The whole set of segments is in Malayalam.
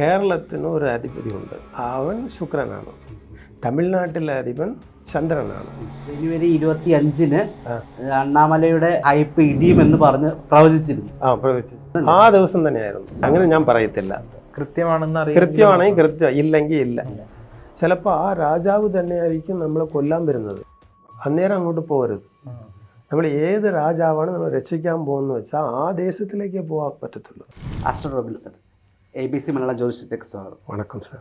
കേരളത്തിന് ഒരു അധിപതി ഉണ്ട് അവൻ ശുക്രനാണ്. തമിഴ്നാട്ടിലെ അധിപൻ ചന്ദ്രനാണ്. ജനുവരി ഇരുപത്തി അഞ്ചിന് ആ. അണ്ണാമലയുടെ ഹൈപ്പ് ഇടിയുമെന്ന് പറഞ്ഞ് പ്രവചിച്ചിരുന്നു. ആ പ്രവേശിച്ചു ആ ദിവസം തന്നെയായിരുന്നു. അങ്ങനെ ഞാൻ പറയത്തില്ല. കൃത്യമാണെന്ന് അറിയാം കൃത്യമാണെങ്കിൽ കൃത്യം ഇല്ലെങ്കിൽ ഇല്ല. ചിലപ്പോൾ ആ രാജാവ് തന്നെയായിരിക്കും നമ്മളെ കൊല്ലാൻ വരുന്നത്. അന്നേരം അങ്ങോട്ട് പോകരുത്. നമ്മൾ ഏത് രാജാവാണ് നമ്മൾ രക്ഷിക്കാൻ പോകുന്നത് വെച്ചാൽ ആ ദേശത്തിലേക്കേ പോകാൻ പറ്റത്തുള്ളൂ. Aster Robinson A B C Malayala ജ്യോതിഷത്തേക്ക് സ്വാഗതം. വണക്കം സാർ.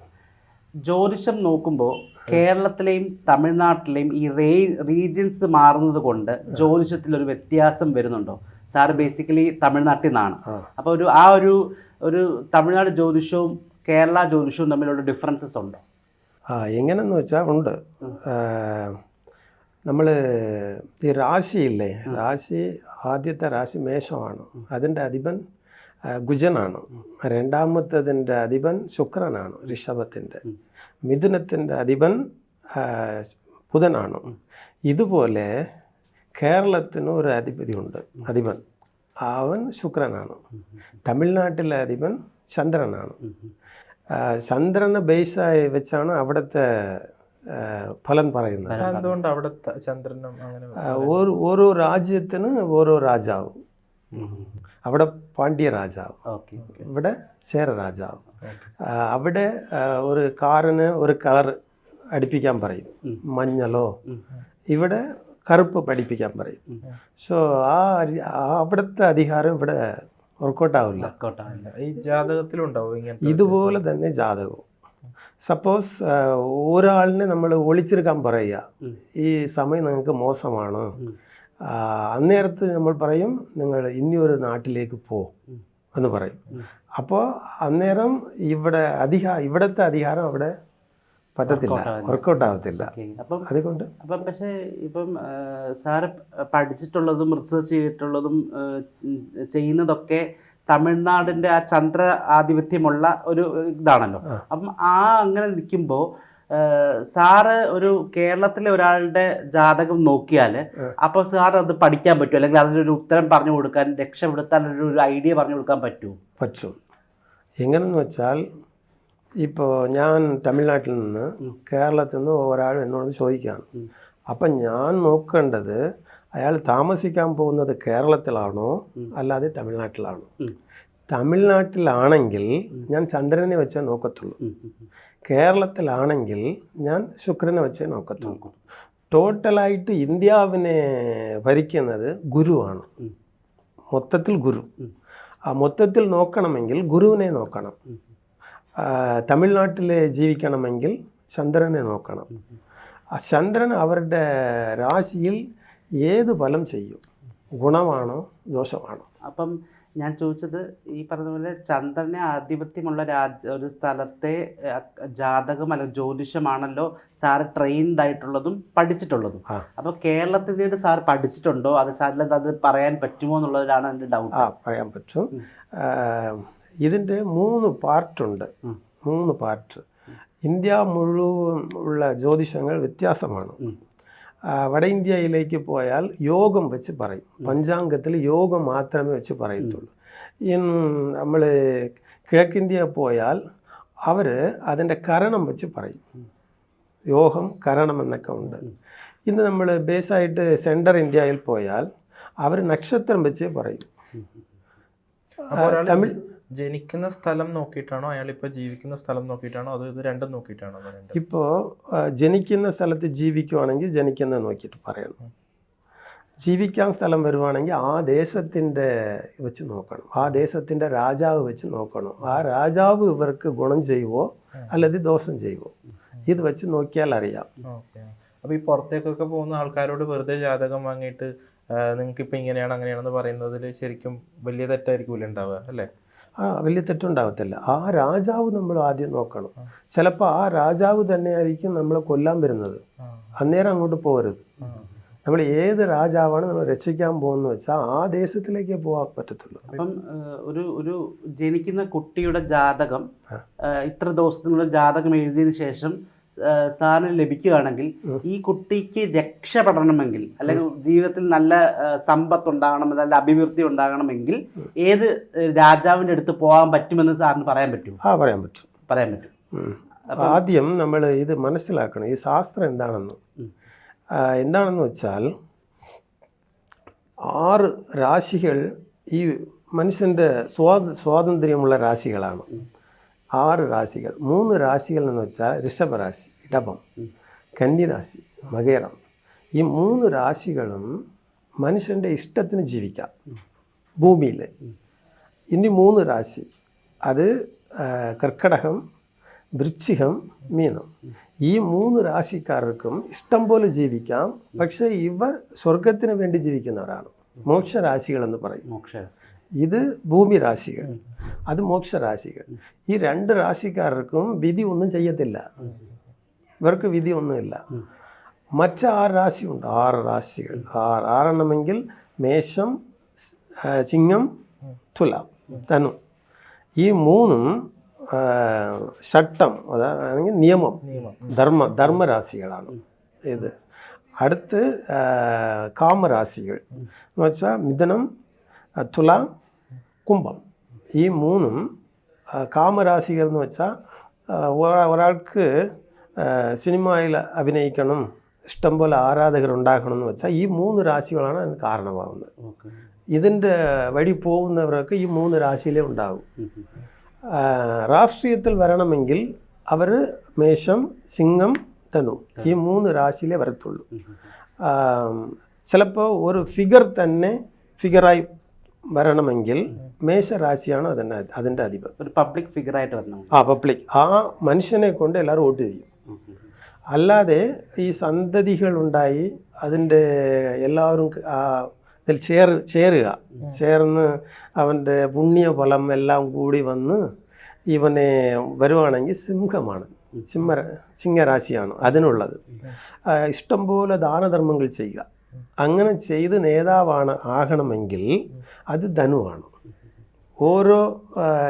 ജ്യോതിഷം നോക്കുമ്പോൾ കേരളത്തിലെയും തമിഴ്നാട്ടിലെയും ഈ റേ റീജിയൻസ് മാറുന്നത് കൊണ്ട് ജ്യോതിഷത്തിൽ ഒരു വ്യത്യാസം വരുന്നുണ്ടോ? സാർ ബേസിക്കലി തമിഴ്നാട്ടിൽ നിന്നാണ്. അപ്പോൾ ഒരു ആ ഒരു ഒരു തമിഴ്നാട് ജ്യോതിഷവും കേരള ജ്യോതിഷവും തമ്മിലുള്ള ഡിഫറൻസസ് ഉണ്ടോ? ആ എങ്ങനെയെന്ന് വെച്ചാൽ ഉണ്ട്. നമ്മൾ ഈ രാശിയില്ലേ? രാശി ആദ്യത്തെ രാശി മേഷമാണ്. അതിന്റെ അധിപൻ ഗുജനാണ്. രണ്ടാമത്തതിന്റെ അധിപൻ ശുക്രനാണ് ഋഷഭത്തിന്റെ. മിഥുനത്തിന്റെ അധിപൻ ബുധനാണ്. ഇതുപോലെ കേരളത്തിന് ഒരു അധിപതി ഉണ്ട് അധിപൻ. അവൻ ശുക്രനാണ്. തമിഴ്നാട്ടിലെ അധിപൻ ചന്ദ്രനാണ്. ചന്ദ്രനെ ബേസായി വെച്ചാണ് അവിടുത്തെ ഫലം പറയുന്നത്. അവിടുത്തെ എന്തുകൊണ്ട് അവിടെ ചന്ദ്രനും ഓരോ ഓരോ രാജ്യത്തിന് ഓരോ രാജാവ്. അവിടെ പാണ്ഡ്യ രാജാവ് ഇവിടെ ചേര രാജാവ് അവിടെ ഒരു കാറിന് ഒരു കളർ അടിപ്പിക്കാൻ പറയും. മഞ്ഞലോ മഞ്ഞളോ? ഇവിടെ കറുപ്പ് പഠിപ്പിക്കാൻ പറയും. സോ ആ അവിടുത്തെ അധികാരം ഇവിടെ വർക്കൗട്ട് ആവില്ല. വർക്കൗട്ട് ആവില്ല ഈ ഇതുപോലെ തന്നെ ജാതകവും. സപ്പോസ് ഒരാളിനെ നമ്മൾ ഒളിച്ചെടുക്കാൻ പറയുക. ഈ സമയം നിങ്ങൾക്ക് മോശമാണ്? അന്നേരത്ത് നമ്മൾ പറയും നിങ്ങൾ ഇനിയൊരു നാട്ടിലേക്ക് പോ എന്ന് പറയും. അപ്പോൾ അന്നേരം ഇവിടെ അധികാ ഇവിടുത്തെ അധികാരം അവിടെ പറ്റത്തില്ല. വർക്കൗട്ട് ആവത്തില്ല അപ്പം അതുകൊണ്ട് അപ്പം പക്ഷേ ഇപ്പം സാറ് പഠിച്ചിട്ടുള്ളതും റിസർച്ച് ചെയ്തിട്ടുള്ളതും ചെയ്യുന്നതൊക്കെ തമിഴ്നാടിന്റെ ആ ചന്ദ്ര ആധിപത്യമുള്ള ഒരു ഇതാണല്ലോ. അപ്പം ആ അങ്ങനെ നിൽക്കുമ്പോൾ സാറ് ഒരു കേരളത്തിലെ ഒരാളുടെ ജാതകം നോക്കിയാൽ അപ്പൊ അപ്പോൾ സാർ അത് പഠിക്കാൻ പറ്റുമോ അല്ലെങ്കിൽ അതിനൊരു ഉത്തരം പറഞ്ഞു കൊടുക്കാൻ രക്ഷപ്പെടുത്താൻ ഒരു ഐഡിയ പറഞ്ഞു കൊടുക്കാൻ പറ്റുമോ പറ്റും. എങ്ങനെന്ന് വെച്ചാൽ ഇപ്പോൾ ഞാൻ തമിഴ്നാട്ടിൽ നിന്ന് കേരളത്തിൽ നിന്ന് ഒരാൾ എന്നോട് ചോദിക്കുകയാണ്. അപ്പം ഞാൻ നോക്കേണ്ടത് അയാൾ താമസിക്കാൻ പോകുന്നത് കേരളത്തിലാണോ. അല്ലാതെ തമിഴ്നാട്ടിലാണോ? തമിഴ്നാട്ടിലാണെങ്കിൽ ഞാൻ ചന്ദ്രനെ വെച്ചേ നോക്കത്തുള്ളൂ. കേരളത്തിലാണെങ്കിൽ ഞാൻ ശുക്രനെ വെച്ചേ നോക്കത്തുള്ളൂ. ടോട്ടലായിട്ട് ഇന്ത്യാവിനെ ഭരിക്കുന്നത് ഗുരുവാണ്. മൊത്തത്തിൽ ഗുരു. ആ മൊത്തത്തിൽ നോക്കണമെങ്കിൽ ഗുരുവിനെ നോക്കണം. തമിഴ്നാട്ടിൽ ജീവിക്കണമെങ്കിൽ ചന്ദ്രനെ നോക്കണം. ആ ചന്ദ്രൻ അവരുടെ രാശിയിൽ ഏത് ഫലം ചെയ്യും? ഗുണമാണോ ദോഷമാണോ? അപ്പം ഞാൻ ചോദിച്ചത് ഈ പറഞ്ഞതുപോലെ പോലെ ചന്ദ്രനെ ആധിപത്യമുള്ള രാജ ഒരു സ്ഥലത്തെ ജാതകം അല്ലെങ്കിൽ ജ്യോതിഷമാണല്ലോ സാറ് ട്രെയിൻഡ് ആയിട്ടുള്ളതും പഠിച്ചിട്ടുള്ളതും. അപ്പൊ അപ്പോൾ കേരളത്തിന്റെ സാർ പഠിച്ചിട്ടുണ്ടോ? അത് സാറിൽ അത് പറയാൻ പറ്റുമോ എന്നുള്ളതിലാണ് എന്റെ ഡൗട്ട് ആ പറയാൻ പറ്റും. ഇതിന്റെ മൂന്ന് പാർട്ടുണ്ട്. ഉണ്ട് മൂന്ന് പാർട്ട്. ഇന്ത്യ മുഴുവൻ ഉള്ള ജ്യോതിഷങ്ങൾ വ്യത്യാസമാണ്. വട ഇന്ത്യയിലേക്ക് പോയാൽ യോഗം വെച്ച് പറയും. പഞ്ചാംഗത്തിൽ യോഗം മാത്രമേ വെച്ച് പറയത്തുള്ളൂ. നമ്മൾ കിഴക്കിന്ത്യ പോയാൽ അവർ അതിന്റെ കരണം വെച്ച് പറയും. യോഗം കരണം എന്നൊക്കെ ഉണ്ട്. ഇന്ന് നമ്മൾ ബേസായിട്ട് സെൻട്രൽ ഇന്ത്യയിൽ പോയാൽ അവർ നക്ഷത്രം വെച്ച് പറയും. തമിഴ് ജനിക്കുന്ന സ്ഥലം നോക്കിയിട്ടാണോ അയാൾ ഇപ്പോൾ ജീവിക്കുന്ന സ്ഥലം നോക്കിയിട്ടാണോ അതോ ഇത് രണ്ടും നോക്കിയിട്ടാണോ ഇപ്പോൾ ജനിക്കുന്ന സ്ഥലത്ത് ജീവിക്കുവാണെങ്കിൽ ജനിക്കുന്നത് നോക്കിയിട്ട് പറയണം. ജീവിക്കാൻ സ്ഥലം വരുവാണെങ്കിൽ ആ ദേശത്തിന്റെ വെച്ച് നോക്കണം. ആ ദേശത്തിന്റെ രാജാവ് വെച്ച് നോക്കണം. ആ രാജാവ് ഇവർക്ക് ഗുണം ചെയ്യുവോ അല്ലെങ്കിൽ ദോഷം ചെയ്യുവോ? ഇത് വെച്ച് നോക്കിയാൽ അറിയാം. അപ്പോൾ അപ്പൊ ഈ പുറത്തേക്കൊക്കെ പോകുന്ന ആൾക്കാരോട് വെറുതെ ജാതകം വാങ്ങിയിട്ട് നിങ്ങൾക്ക് ഇപ്പൊ ഇങ്ങനെയാണ് അങ്ങനെയാണെന്ന് പറയുന്നതിൽ ശരിക്കും വലിയ തെറ്റായിരിക്കും ഉണ്ടാവുക അല്ലേ? ആ വലിയ തെറ്റുണ്ടാവത്തില്ല. ആ രാജാവ് നമ്മൾ ആദ്യം നോക്കണം. ചിലപ്പോൾ ആ രാജാവ് തന്നെയായിരിക്കും നമ്മൾ കൊല്ലാൻ വരുന്നത്. അന്നേരം അങ്ങോട്ട് പോകരുത്. നമ്മൾ ഏത് രാജാവാണ് നമ്മൾ രക്ഷിക്കാൻ പോകുന്നത് വെച്ചാൽ ആ ദേശത്തിലേക്കേ പോകാൻ പറ്റത്തുള്ളൂ. അപ്പം ഒരു ഒരു ജനിക്കുന്ന കുട്ടിയുടെ ജാതകം ഇത്ര ദിവസത്തിനുള്ള ജാതകം എഴുതിയതിനു ശേഷം സാറിന് ലഭിക്കുകയാണെങ്കിൽ ഈ കുട്ടിക്ക് രക്ഷപ്പെടണമെങ്കിൽ അല്ലെങ്കിൽ ജീവിതത്തിൽ നല്ല സമ്പത്ത് ഉണ്ടാകണം നല്ല അഭിവൃദ്ധി ഉണ്ടാകണമെങ്കിൽ ഏത് രാജാവിന്റെ രാജാവിന്റെ അടുത്ത് പോകാൻ പറ്റുമെന്ന് സാറിന് പറയാൻ പറ്റുമോ? ആ പറയാൻ പറ്റും. പറയാൻ പറ്റും. ആദ്യം നമ്മൾ ഇത് മനസ്സിലാക്കണം. ഈ ശാസ്ത്രം എന്താണെന്ന്. എന്താണെന്ന് വെച്ചാൽ ആറ് രാശികൾ ഈ മനുഷ്യന്റെ സ്വാ സ്വാതന്ത്ര്യമുള്ള രാശികളാണ്. ആറ് രാശികൾ. മൂന്ന് രാശികൾ എന്ന് വെച്ചാൽ ഋഷഭരാശി ഇടപം കന്നിരാശി മകേരം. ഈ മൂന്ന് രാശികളും മനുഷ്യന്റെ ഇഷ്ടത്തിന് ജീവിക്കാം. ഭൂമിയിൽ. ഇനി മൂന്ന് രാശി. അത് കർക്കടകം വൃശ്ചികം മീനം. ഈ മൂന്ന് രാശിക്കാർക്കും ഇഷ്ടം പോലെ ജീവിക്കാം. പക്ഷേ ഇവർ സ്വർഗത്തിന് വേണ്ടി ജീവിക്കുന്നവരാണ്. മോക്ഷരാശികളെന്ന് പറയും. മോക്ഷ ഇത് ഭൂമി രാശികൾ അത് മോക്ഷരാശികൾ ഈ രണ്ട് രാശിക്കാർക്കും വിധി ഒന്നും ചെയ്യത്തില്ല. ഇവർക്ക് വിധി ഒന്നുമില്ല മറ്റ് ആറ് രാശിയുണ്ട്. ആറ് രാശികൾ. ആറ് ആറെണ്ണമെങ്കിൽ മേഷം സ്- ആ, ചിങ്ങം തുല ധനു. ഈ മൂന്നും ആ, ഷട്ടം അതാണെങ്കിൽ നിയമം നിയമം. ധർമ്മ ധർമ്മരാശികളാണ് ഇത്. അടുത്ത് ആ, കാമരാശികൾ. എന്ന് വെച്ചാൽ മിഥുനം ആ, തുല കുംഭം. ഈ മൂന്നും കാമരാശികൾ എന്ന് വെച്ചാൽ ഒരാൾക്ക് സിനിമയിൽ അഭിനയിക്കണം ഇഷ്ടംപോലെ ആരാധകർ ഉണ്ടാക്കണം എന്ന് വെച്ചാൽ ഈ മൂന്ന് രാശികളാണ് അതിന് കാരണമാകുന്നത് ഇതിന്റെ വഴി പോകുന്നവർക്ക് ഈ മൂന്ന് രാശിയിലേ ഉണ്ടാകും രാഷ്ട്രീയത്തിൽ വരണമെങ്കിൽ അവർ മേഷം സിംഹം ധനു ഈ മൂന്ന് രാശിയിലേ വരത്തുള്ളൂ. ചിലപ്പോൾ ഒരു ഫിഗർ തന്നെ ഫിഗറായി വരണമെങ്കിൽ മേശരാശിയാണ് അതിന്റെ അതിന്റെ അധിപൻ ഒരു പബ്ലിക് ഫിഗർ ആയിട്ട് വരണം. ആ പബ്ലിക് ആ മനുഷ്യനെ കൊണ്ട് എല്ലാവരും വോട്ട് ചെയ്യും. അല്ലാതെ ഈ സന്തതികളുണ്ടായി അതിന്റെ എല്ലാവരും ഇതിൽ ചേർ ചേരുക. ചേർന്ന് അവന്റെ പുണ്യഫലം എല്ലാം കൂടി വന്ന് ഇവനെ വരുവാണെങ്കിൽ സിംഹമാണ്. സിംഹ സിംഹരാശിയാണ് അതിനുള്ളത്. ഇഷ്ടംപോലെ ദാനധർമ്മങ്ങൾ ചെയ്യുക. അങ്ങനെ ചെയ്ത് നേതാവാണ് ആകണമെങ്കിൽ അത് ധനുവാണ്. ഓരോ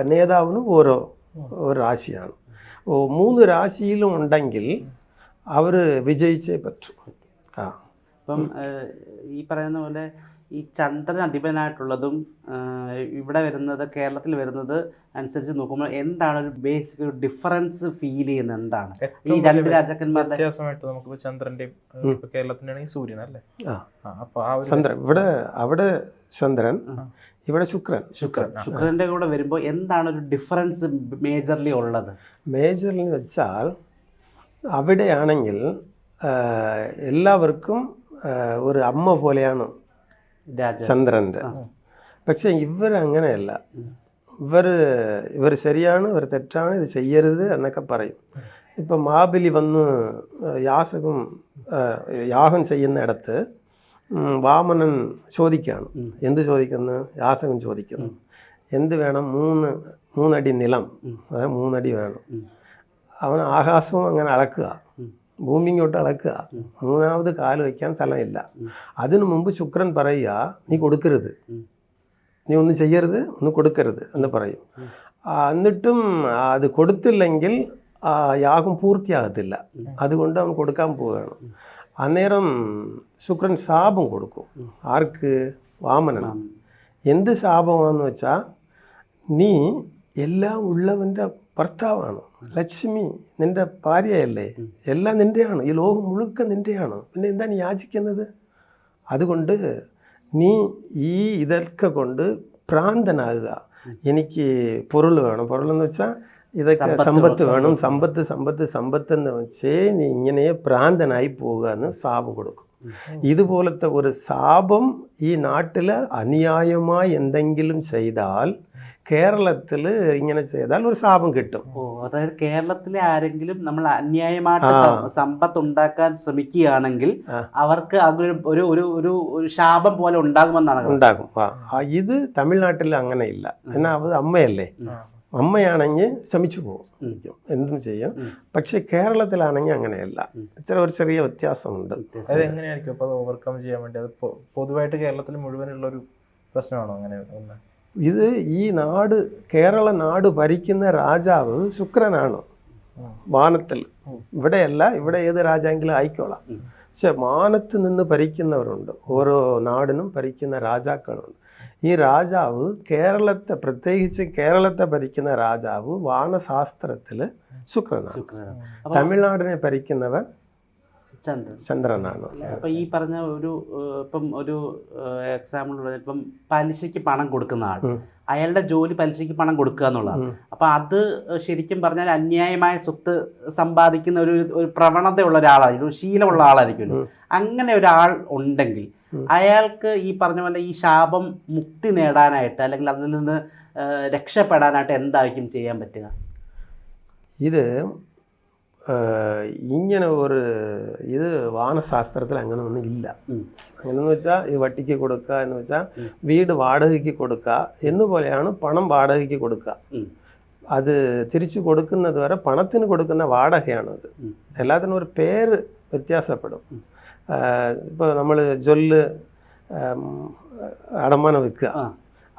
നേതാവിനും ഓരോ രാശിയാണ്. മൂന്ന് രാശിയിലും ഉണ്ടെങ്കിൽ അവർ വിജയിച്ചേ പറ്റൂ. ആ. ഇപ്പം ഈ പറയുന്ന പോലെ ഈ ചന്ദ്രൻ അധിപനായിട്ടുള്ളതും ഇവിടെ വരുന്നത് കേരളത്തിൽ വരുന്നത് അനുസരിച്ച് നോക്കുമ്പോൾ എന്താണ് ഒരു ബേസിക് ഒരു ഡിഫറൻസ് ഫീൽ ചെയ്യുന്നത്? എന്താണ്? ഈ രണ്ട് രാജാക്കന്മാരുടെ വ്യത്യാസമായിട്ട് നമുക്ക് ചന്ദ്രന്റെയും ഇപ്പൊ കേരളത്തിന്റെ ആണെങ്കിൽ സൂര്യൻ അല്ലേ? അപ്പോൾ ആ, അപ്പൊ ചന്ദ്രൻ. ഇവിടെ അവിടെ ചന്ദ്രൻ ഇവിടെ ശുക്രൻ. ശുക്രൻ. ശുക്രന്റെ കൂടെ വരുമ്പോൾ എന്താണ് ഒരു ഡിഫറൻസ് മേജർലി ഉള്ളത്? മേജർലി വെച്ചാൽ അവിടെയാണെങ്കിൽ എല്ലാവർക്കും ഒരു അമ്മ പോലെയാണ് ചന്ദ്രന്റെ പക്ഷെ ഇവർ അങ്ങനെയല്ല ഇവർ ഇവർ ശരിയാണ് ഇവർ തെറ്റാണ് ഇത് ചെയ്യരുത് എന്നൊക്കെ പറയും ഇപ്പം മാബലി വന്ന് യാസകം ആ, യാഗം ചെയ്യുന്നിടത്ത് ഉം, വാമനൻ ചോദിക്കുകയാണ് എന്ത് ചോദിക്കുന്നു? യാസകം ചോദിക്കുന്നു. എന്ത് വേണം? മൂന്ന് മൂന്നടി നിലം. അതായത് മൂന്നടി വേണം. അവൻ ആകാശവും അങ്ങനെ അളക്കുക. ഭൂമി ഇങ്ങോട്ട് അളക്കുക. മൂന്നാമത് കാൽ വയ്ക്കാൻ സ്ഥലമില്ല. അതിനു മുമ്പ് ശുക്രൻ പറയുക നീ കൊടുക്കരുത്. നീ ഒന്നും ചെയ്യരുത് ഒന്നും കൊടുക്കരുത് എന്ന് പറയും. ആ, എന്നിട്ടും അത് കൊടുത്തില്ലെങ്കിൽ ആ യാഗം പൂർത്തിയാകത്തില്ല. അതുകൊണ്ട് അവൻ കൊടുക്കാൻ പോവുകയാണ്. അന്നേരം ശുക്രൻ ശാപം കൊടുക്കും. ആർക്ക്? വാമനൻ. എന്ത് ശാപമാണെന്ന് വെച്ചാൽ നീ എല്ലാം ഉള്ളവന്റെ ഭർത്താവാണ്. ലക്ഷ്മി നിന്റെ ഭാര്യയല്ലേ? എല്ലാം നിന്റെയാണ് ഈ ലോകം മുഴുക്ക നിന്റെയാണ് പിന്നെ എന്താ നീ യാചിക്കുന്നത്? അതുകൊണ്ട് നീ ഈ ഇതൊക്കെ കൊണ്ട് ഭ്രാന്തനാകുക എനിക്ക് പൊരുൾ വേണം. പൊരുളെന്ന് വെച്ചാൽ ഇതൊക്കെ സമ്പത്ത് സമ്പത്ത് വേണം. സമ്പത്ത് സമ്പത്ത് സമ്പത്ത് എന്ന് വെച്ചേ നീ ഇങ്ങനെ ഭ്രാന്തനായി പോകുക എന്ന് ശാപം കൊടുക്കും. ഇതുപോലത്തെ ഒരു ശാപം ഈ നാട്ടിൽ അന്യായമായി എന്തെങ്കിലും ചെയ്താൽ കേരളത്തിൽ ഇങ്ങനെ ചെയ്താൽ ഒരു ശാപം കിട്ടും. ഓ അതായത് കേരളത്തിലെ ആരെങ്കിലും നമ്മൾ അന്യായമായിട്ട് സമ്പത്ത് ഉണ്ടാക്കാൻ ശ്രമിക്കുകയാണെങ്കിൽ അവർക്ക് അതൊരു ഒരു ഒരു ഒരു ശാപം പോലെ ഉണ്ടാകുമെന്നാണ്. ഉണ്ടാകും. ഇത് തമിഴ്നാട്ടിൽ അങ്ങനെ ഇല്ല എന്നാൽ അത് അമ്മയല്ലേ. അമ്മയാണെങ്കിൽ ശ്രമിച്ചു പോകും. എന്തും ചെയ്യും. പക്ഷെ കേരളത്തിലാണെങ്കിൽ അങ്ങനെയല്ല. ഇച്ചിരി ഒരു ചെറിയ വ്യത്യാസമുണ്ട്. അത് എങ്ങനെയായിരിക്കും? അപ്പൊ അത് ഓവർകം ചെയ്യാൻ വേണ്ടി അത് പൊതുവായിട്ട് കേരളത്തിൽ മുഴുവനുള്ള ഒരു പ്രശ്നമാണോ അങ്ങനെ ഒന്ന്? ഇത് ഈ നാട് കേരള നാട് ഭരിക്കുന്ന രാജാവ് ശുക്രനാണ് വാനത്തിൽ. ഇവിടെയല്ല ഇവിടെ ഏത് രാജായെങ്കിലും ആയിക്കോളാം. ഉം. പക്ഷെ മാനത്ത് നിന്ന് ഭരിക്കുന്നവരുണ്ട്. ഓരോ നാടിനും ഭരിക്കുന്ന രാജാക്കളുണ്ട്. ഈ രാജാവ് കേരളത്തെ പ്രത്യേകിച്ച് കേരളത്തെ ഭരിക്കുന്ന രാജാവ് വാനശാസ്ത്രത്തിൽ ശുക്രനാണ്. ശുക്രനാണ്. അപ്പൊ തമിഴ്നാടിനെ ഭരിക്കുന്നവൻ ചന്ദ്രൻ. ചന്ദ്രനാണ്. അപ്പൊ ഈ പറഞ്ഞ ഒരു ഇപ്പം ഒരു എക്സാമ്പിൾ ഇപ്പം പലിശയ്ക്ക് പണം കൊടുക്കുന്ന ആൾ. അയാളുടെ ജോലി പലിശയ്ക്ക് പണം കൊടുക്കുക എന്നുള്ളതാണ്. അപ്പൊ അത് ശരിക്കും പറഞ്ഞാൽ അന്യായമായ സ്വത്ത് സമ്പാദിക്കുന്ന ഒരു ഒരു പ്രവണതയുള്ള ഒരാളായിരിക്കും ഒരു ശീലമുള്ള ആളായിരിക്കും. അങ്ങനെ ഒരാൾ ഉണ്ടെങ്കിൽ അയാൾക്ക് ഈ പറഞ്ഞ പോലെ ഈ ശാപം മുക്തി നേടാനായിട്ട് അല്ലെങ്കിൽ അതിൽ നിന്ന് രക്ഷപ്പെടാനായിട്ട് എന്തായിരിക്കും ചെയ്യാൻ പറ്റുക? ഇത് ഇങ്ങനെ ഒരു ഇത് വാനശാസ്ത്രത്തിൽ അങ്ങനെ ഒന്നും ഇല്ല ഉം. അങ്ങനെന്ന് വെച്ചാൽ ഈ വട്ടിക്ക് കൊടുക്കുക എന്ന് വെച്ചാൽ. വീട് വാടകയ്ക്ക് കൊടുക്കുക എന്നുപോലെയാണ് പണം വാടകയ്ക്ക് കൊടുക്കുക. അത് തിരിച്ചു കൊടുക്കുന്നത് വരെ പണത്തിന് കൊടുക്കുന്ന വാടകയാണത്. എല്ലാത്തിനും ഒരു പേര് വ്യത്യാസപ്പെടും. ഇപ്പോൾ നമ്മൾ ജൊല്ല് അടമാനം വെക്കുക.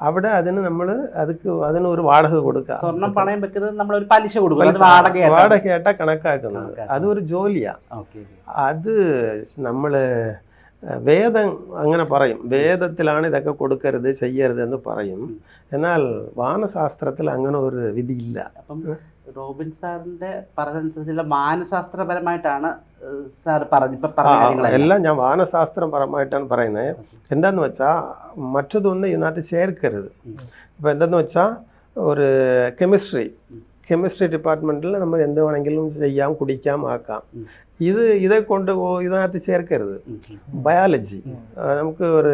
അവിടെ അതിന് നമ്മൾ അതിക്ക് അതിന് ഒരു വാടക കൊടുക്കുക സ്വർണം പണയം വെക്കുന്നത് നമ്മൾ ഒരു പലിശ കൊടുക്കുക വാടകയായിട്ടാണ്. വാടകയായിട്ടാ കണക്കാക്കുന്നത്. അതൊരു ജോലിയാ. Okay, okay. അത് നമ്മൾ വേദം അങ്ങനെ പറയും. വേദത്തിലാണ് ഇതൊക്കെ കൊടുക്കരുത് ചെയ്യരുത് എന്ന് പറയും. എന്നാൽ വാനശാസ്ത്രത്തിൽ അങ്ങനെ ഒരു വിധിയില്ല. അപ്പം റോബിൻ സാറിന്റെ പറഞ്ഞനുസരിച്ചുള്ള മാനശാസ്ത്രപരമായിട്ടാണ് സാർ പറഞ്ഞു ഇപ്പൊ പറഞ്ഞ എല്ലാം ഞാൻ മാനശാസ്ത്രപരമായിട്ടാണ് പറയുന്നത് എന്താന്ന് വെച്ചാൽ മറ്റതൊന്നും ഇതിനകത്ത് ചേർക്കരുത്. ഇപ്പം എന്തെന്ന് വെച്ചാൽ ഒരു കെമിസ്ട്രി. കെമിസ്ട്രി ഡിപ്പാർട്ട്മെന്റിൽ നമ്മൾ എന്ത് വേണമെങ്കിലും ചെയ്യാം കുടിക്കാം ആക്കാം. ഇത് ഇതെ കൊണ്ട് ഇതിനകത്ത് ചേർക്കരുത്. ബയോളജി നമുക്ക് ഒരു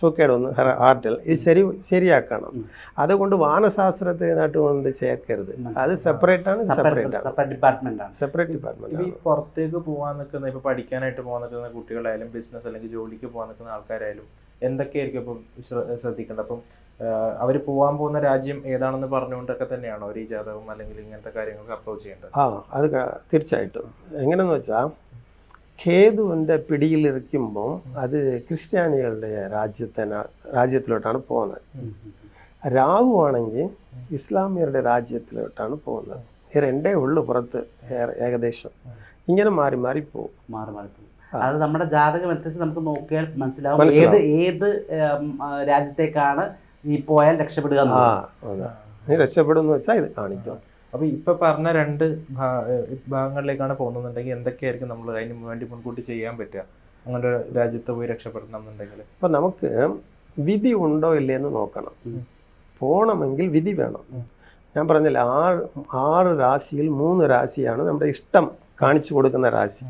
സൂക്കേട് ഒന്ന് ഹാർട്ടിൽ ഇത് ശരി ശരിയാക്കണം. അതുകൊണ്ട് അതുകൊണ്ട് വാനശാസ്ത്രത്തിനായിട്ട് കൊണ്ട് ചേർക്കരുത്. അത് സെപ്പറേറ്റ് ആണ് സെപ്പറേറ്റ് ആണ്. ഡിപ്പാർട്ട്മെന്റ് ആണ്. സെപ്പറേറ്റ് ഡിപ്പാർട്ട്മെന്റ് ഈ പുറത്തേക്ക് പോകാൻ നിൽക്കുന്ന ഇപ്പൊ പഠിക്കാനായിട്ട് പോകാൻ നിൽക്കുന്ന കുട്ടികളായാലും ബിസിനസ് അല്ലെങ്കിൽ ജോലിക്ക് പോകാൻ നിൽക്കുന്ന ആൾക്കാരായാലും എന്തൊക്കെയായിരിക്കും ഇപ്പം ശ്ര- ശ്രദ്ധിക്കേണ്ടത്? അപ്പം അവർ പോവാൻ പോകുന്ന രാജ്യം ഏതാണെന്ന് പറഞ്ഞുകൊണ്ടൊക്കെ തന്നെയാണോ? ഒരു ഈ ജാതകം അല്ലെങ്കിൽ ഇങ്ങനത്തെ കാര്യങ്ങൾക്ക് അപ്രോച്ച് ചെയ്യേണ്ടത്? ആ അത് തീർച്ചയായിട്ടും. എങ്ങനെയെന്ന് വെച്ചാൽ ഖേതുവിന്റെ പിടിയിലിരിക്കുമ്പോൾ അത് ക്രിസ്ത്യാനികളുടെ രാജ്യത്തിന രാജ്യത്തിലോട്ടാണ് പോകുന്നത്. രാഹു ആണെങ്കിൽ ഇസ്ലാമിയരുടെ രാജ്യത്തിലോട്ടാണ് പോകുന്നത്. ഈ രണ്ടേ ഉള്ളു പുറത്ത് ഏറെ- ഏകദേശം. ഇങ്ങനെ മാറി മാറി പോകും. മാറി മാറി പോകും. അത് നമ്മുടെ ജാതകം അനുസരിച്ച് നമുക്ക് നോക്കിയാൽ മനസ്സിലാവും ഏത് ഏത് രാജ്യത്തേക്കാണ് ഈ പോയാൽ രക്ഷപ്പെടുക ആ. നീ രക്ഷപ്പെടുമെന്ന് വെച്ചാൽ ഇത് കാണിക്കും. അപ്പൊ ഇപ്പൊ പറഞ്ഞ രണ്ട് ഭാഗങ്ങളിലേക്കാണ് പോകുന്നുണ്ടെങ്കിൽ എന്തൊക്കെയായിരിക്കും നമ്മൾ അതിന് വേണ്ടി മുൻകൂട്ടി ചെയ്യാൻ പറ്റുക? അങ്ങനെ രാജ്യത്ത് പോയി രക്ഷപ്പെടണം എന്നുണ്ടെങ്കിൽ അപ്പൊ നമുക്ക് വിധി ഉണ്ടോ ഇല്ലയെന്ന് നോക്കണം. പോണമെങ്കിൽ പോകണമെങ്കിൽ വിധി വേണം. ഞാൻ പറഞ്ഞില്ല ആറ് ആറ് രാശിയിൽ മൂന്ന് രാശിയാണ് നമ്മുടെ ഇഷ്ടം കാണിച്ചു കൊടുക്കുന്ന രാശി.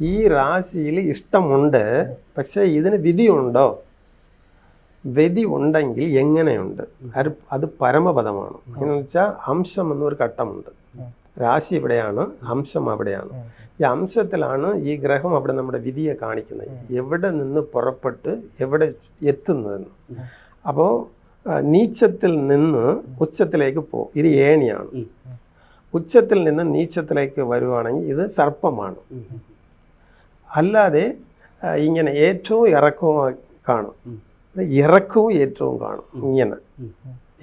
ഈ രാശിയിൽ ഇഷ്ടമുണ്ട് പക്ഷേ ഇതിന് വിധിയുണ്ടോ വിധി ഉണ്ടെങ്കിൽ എങ്ങനെയുണ്ട്? അത് പരമപദമാണ്. എന്ന് വെച്ചാൽ അംശം എന്നൊരു ഘട്ടമുണ്ട്. രാശി ഇവിടെയാണ് അംശം അവിടെയാണ്. ഈ അംശത്തിലാണ് ഈ ഗ്രഹം അവിടെ നമ്മുടെ വിധിയെ കാണിക്കുന്നത്. എവിടെ നിന്ന് പുറപ്പെട്ട് എവിടെ എത്തുന്നതെന്ന്. അപ്പോൾ നീച്ചത്തിൽ നിന്ന് ഉച്ചത്തിലേക്ക് പോകും ഇത് ഏണിയാണ്. ഉച്ചത്തിൽ നിന്ന് നീച്ചത്തിലേക്ക് വരുവാണെങ്കിൽ ഇത് സർപ്പമാണ്. അല്ലാതെ ഇങ്ങനെ ഏറ്റവും ഇറക്കവും കാണും. ഇറക്കവും ഏറ്റവും കാണും ഇങ്ങനെ ഉം.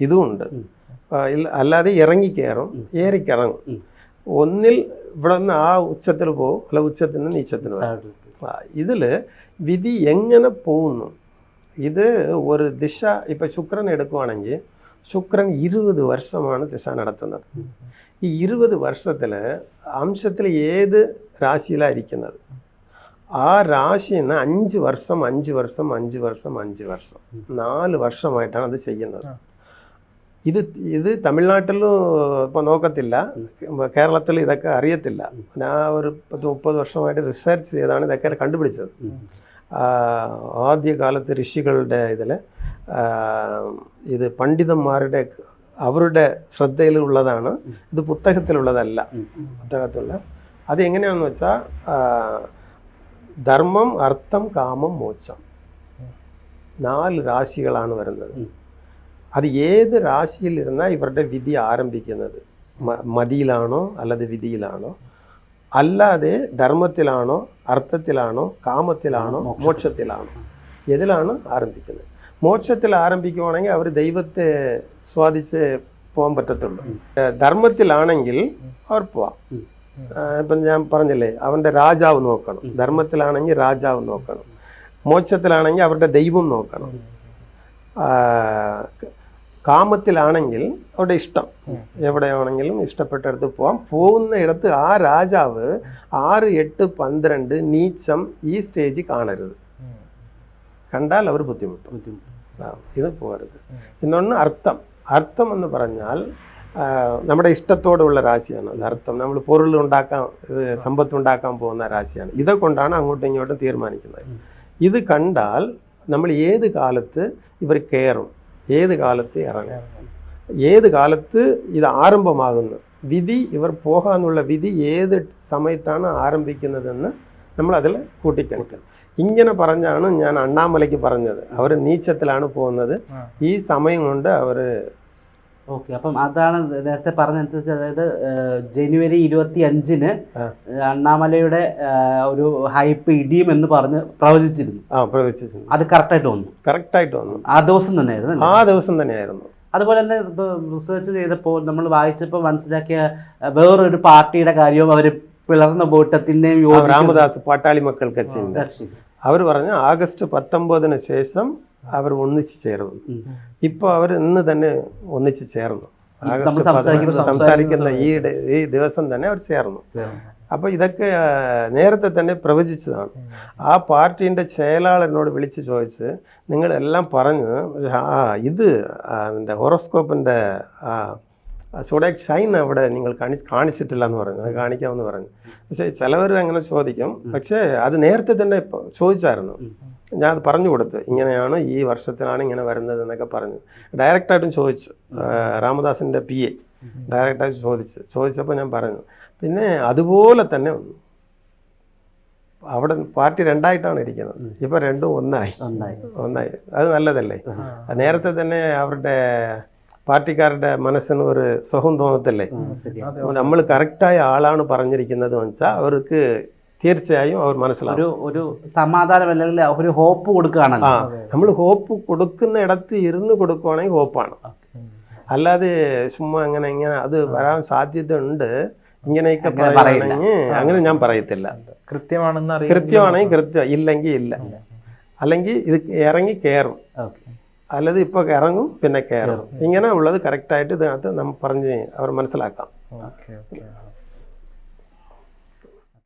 ഇതുമുണ്ട് ഉം. ആ, ഇല്ല- അല്ലാതെ ഇറങ്ങിക്കയറും ഏറിക്കിറങ്ങും ഉം. ഒന്നിൽ ഇവിടെ നിന്ന് ആ ഉച്ചത്തിൽ പോകും അല്ല ഉച്ചത്തിൽ നിന്ന് നീച്ചത്തിൽ വരും താഴോട്ട്. ഇതിൽ വിധി എങ്ങനെ പോകുന്നു ഇത് ഒരു ദിശ ഇപ്പം ശുക്രൻ എടുക്കുവാണെങ്കിൽ ശുക്രൻ ഇരുപത് വർഷമാണ് ദിശ നടത്തുന്നത് ഈ ഇരുപത് വർഷത്തിൽ അംശത്തിൽ ഏത് രാശിയിലാണ് ഇരിക്കുന്നത് ആ രാശിയിൽ നിന്ന് അഞ്ച് വർഷം അഞ്ച് വർഷം അഞ്ച് വർഷം അഞ്ച് വർഷം. നാല് വർഷമായിട്ടാണ് അത് ചെയ്യുന്നത്. ആ. ഇത് ഇത് തമിഴ്നാട്ടിലും ഇപ്പോൾ നോക്കത്തില്ല. കേരളത്തിൽ ഇതൊക്കെ അറിയത്തില്ല. ഞാൻ ഒരു പത്ത് മുപ്പത് വർഷമായിട്ട് റിസർച്ച് ചെയ്താണ് ഇതൊക്കെ കണ്ടുപിടിച്ചത്. ഉം. ആ, ആദ്യകാലത്ത് ഋഷികളുടെ ഇതിൽ ഇത് പണ്ഡിതന്മാരുടെ അവരുടെ ശ്രദ്ധയിലുള്ളതാണ്. ഇത് പുസ്തകത്തിലുള്ളതല്ല. ഉം. പുസ്തകത്തിലുള്ള. അത് എങ്ങനെയാണെന്ന് വെച്ചാൽ ധർമ്മം അർത്ഥം കാമം മോക്ഷം നാല് രാശികളാണ് വരുന്നത്. ഉം. അത് ഏത് രാശിയിലിരുന്നാൽ ഇവരുടെ വിധി ആരംഭിക്കുന്നത്? മ- മതിയിലാണോ അല്ലാതെ വിധിയിലാണോ? അല്ലാതെ ധർമ്മത്തിലാണോ അർത്ഥത്തിലാണോ കാമത്തിലാണോ മോക്ഷത്തിലാണോ? ഇതിലാണ് ആരംഭിക്കുന്നത്? മോക്ഷത്തിൽ ആരംഭിക്കുവാണെങ്കിൽ അവർ ദൈവത്തെ സ്വാധിച്ച് പോകാൻ പറ്റത്തുള്ളൂ. ഏഹ് ധർമ്മത്തിലാണെങ്കിൽ അവർ പോവാം. ഉം. ആ, ഇപ്പം ഞാൻ പറഞ്ഞില്ലേ അവന്റെ രാജാവ് നോക്കണം. ധർമ്മത്തിലാണെങ്കിൽ രാജാവ് നോക്കണം. മോക്ഷത്തിലാണെങ്കിൽ അവരുടെ ദൈവം നോക്കണം. കാമത്തിലാണെങ്കിൽ അവരുടെ ഇഷ്ടം. എവിടെയാണെങ്കിലും ഇഷ്ടപ്പെട്ടിടത്ത് പോവാം. പോകുന്ന ഇടത്ത് ആ രാജാവ് ആറ് എട്ട് പന്ത്രണ്ട് നീച്ചം ഈ സ്റ്റേജ് കാണരുത്. കണ്ടാൽ അവർ ബുദ്ധിമുട്ടും. ഇത് പോരുത് ഇന്നൊന്ന് അർത്ഥം. അർത്ഥം എന്ന് പറഞ്ഞാൽ നമ്മുടെ ഇഷ്ടത്തോടുള്ള രാശിയാണ്. അത് അർത്ഥം നമ്മൾ പൊരുൾ ഉണ്ടാക്കാൻ ഇത് സമ്പത്ത് ഉണ്ടാക്കാൻ പോകുന്ന രാശിയാണ്. ഇതെ കൊണ്ടാണ് അങ്ങോട്ടും ഇങ്ങോട്ടും തീരുമാനിക്കുന്നത്. ഇത് കണ്ടാൽ നമ്മൾ ഏത് കാലത്ത് ഇവർ കയറും? ഏത് കാലത്ത് ഇറങ്ങും? ഏത് കാലത്ത് ഇത് ആരംഭമാകുന്നു? വിധി ഇവർ പോകാന്നുള്ള വിധി ഏത് സമയത്താണ് ആരംഭിക്കുന്നതെന്ന് നമ്മൾ അതിൽ കൂട്ടിക്കണിക്കണം. ഇങ്ങനെ പറഞ്ഞാണ് ഞാൻ അണ്ണാമലയ്ക്ക് പറഞ്ഞത്. അവർ നീച്ചത്തിലാണ് പോകുന്നത്. ആ. ഈ സമയം കൊണ്ട് അവർ ഓക്കെ അപ്പം അതാണ് നേരത്തെ പറഞ്ഞനുസരിച്ച് അതായത് ജനുവരി ഇരുപത്തി അഞ്ചിന് അണ്ണാമലയുടെ ഒരു ഹൈപ്പ് ഇടിയും എന്ന് പറഞ്ഞ് പ്രവചിച്ചിരുന്നു. ആ പ്രവചിച്ചിരുന്നു. അത് കറക്റ്റായിട്ട് വന്നു. കറക്റ്റായിട്ട് വന്നു. ആ ദിവസം തന്നെയായിരുന്നു? ആ ദിവസം തന്നെയായിരുന്നു. അതുപോലെ തന്നെ റിസർച്ച് ചെയ്തപ്പോൾ നമ്മൾ വായിച്ചപ്പോൾ മനസ്സിലാക്കിയ വേറൊരു പാർട്ടിയുടെ കാര്യവും അവർ പിളർന്ന ബോട്ടത്തിന്റെയും രാമദാസ് പാട്ടാളി മക്കൾ കച്ചിന്റെ. അവർ പറഞ്ഞ ആഗസ്റ്റ് പത്തൊമ്പതിന് ശേഷം അവർ ഒന്നിച്ചു ചേർന്നു. ഇപ്പോൾ അവർ ഇന്ന് തന്നെ ഒന്നിച്ചു ചേർന്നു. ആഗസ്റ്റ് സംസാരിക്കുന്ന ഈ ഈ ദിവസം തന്നെ അവർ ചേർന്നു. അപ്പോൾ ഇതൊക്കെ നേരത്തെ തന്നെ പ്രവചിച്ചതാണ്. ആ പാർട്ടീന്റെ ചേലാളെന്നോട് വിളിച്ച് ചോദിച്ച് നിങ്ങളെല്ലാം പറഞ്ഞ് ആ ഇത് അതിന്റെ ഹോറോസ്കോപ്പിന്റെ ആ സുഡേക് ഷൈൻ അവിടെ നിങ്ങൾ കാണി കാണിച്ചിട്ടില്ല എന്ന് പറഞ്ഞു. അത് കാണിക്കാമെന്ന് പറഞ്ഞു. പക്ഷേ ചിലവർ അങ്ങനെ ചോദിക്കും. പക്ഷേ അത് നേരത്തെ തന്നെ ഇപ്പൊ ചോദിച്ചായിരുന്നു. ഞാൻ അത് പറഞ്ഞു കൊടുത്തു. ഇങ്ങനെയാണ് ഈ വർഷത്തിലാണ് ഇങ്ങനെ വരുന്നത് എന്നൊക്കെ പറഞ്ഞു. ഡയറക്റ്റായിട്ടും ചോദിച്ചു. രാമദാസിന്റെ പി എ ഡയറക്റ്റായിട്ട് ചോദിച്ചു. ചോദിച്ചപ്പോൾ ഞാൻ പറഞ്ഞു. പിന്നെ അതുപോലെ തന്നെ വന്നു. അവിടെ പാർട്ടി രണ്ടായിട്ടാണ് ഇരിക്കുന്നത്. ഇപ്പോൾ രണ്ടും ഒന്നായി. ഒന്നായി. അത് നല്ലതല്ലേ? നേരത്തെ തന്നെ അവരുടെ പാർട്ടിക്കാരുടെ മനസ്സിന് ഒരു സുഖം തോന്നത്തില്ലേ. നമ്മൾ കറക്റ്റായ ആളാണ് പറഞ്ഞിരിക്കുന്നത് വെച്ചാൽ അവർക്ക് തീർച്ചയായും അവർ മനസ്സിലാവും. ഒരു ഒരു സമാധാനം അല്ലെങ്കിൽ ഒരു ഹോപ്പ് ആ നമ്മൾ ഹോപ്പ് കൊടുക്കുന്ന ഇടത്ത് ഇരുന്ന് കൊടുക്കുവാണെങ്കിൽ ഹോപ്പാണ് അല്ലാതെ ചുമ്മാ അങ്ങനെ ഇങ്ങനെ അത് വരാൻ സാധ്യത ഉണ്ട് ഇങ്ങനെയൊക്കെ പറയുകയാണെങ്കിൽ അങ്ങനെ ഞാൻ പറയത്തില്ല. കൃത്യമാണെന്ന് അറിയാം കൃത്യമാണെങ്കിൽ കൃത്യം ഇല്ലെങ്കിൽ ഇല്ല. അല്ലെങ്കിൽ ഇത് ഇറങ്ങി കയറും. ഓക്കെ. അല്ലത് ഇപ്പോൾ ഇറങ്ങും പിന്നെ കയറും ഇങ്ങനെ ഉള്ളത് കറക്റ്റായിട്ട് ഇതിനകത്ത് നമ്മൾ പറഞ്ഞ് അവർ മനസ്സിലാക്കാം. Okay okay.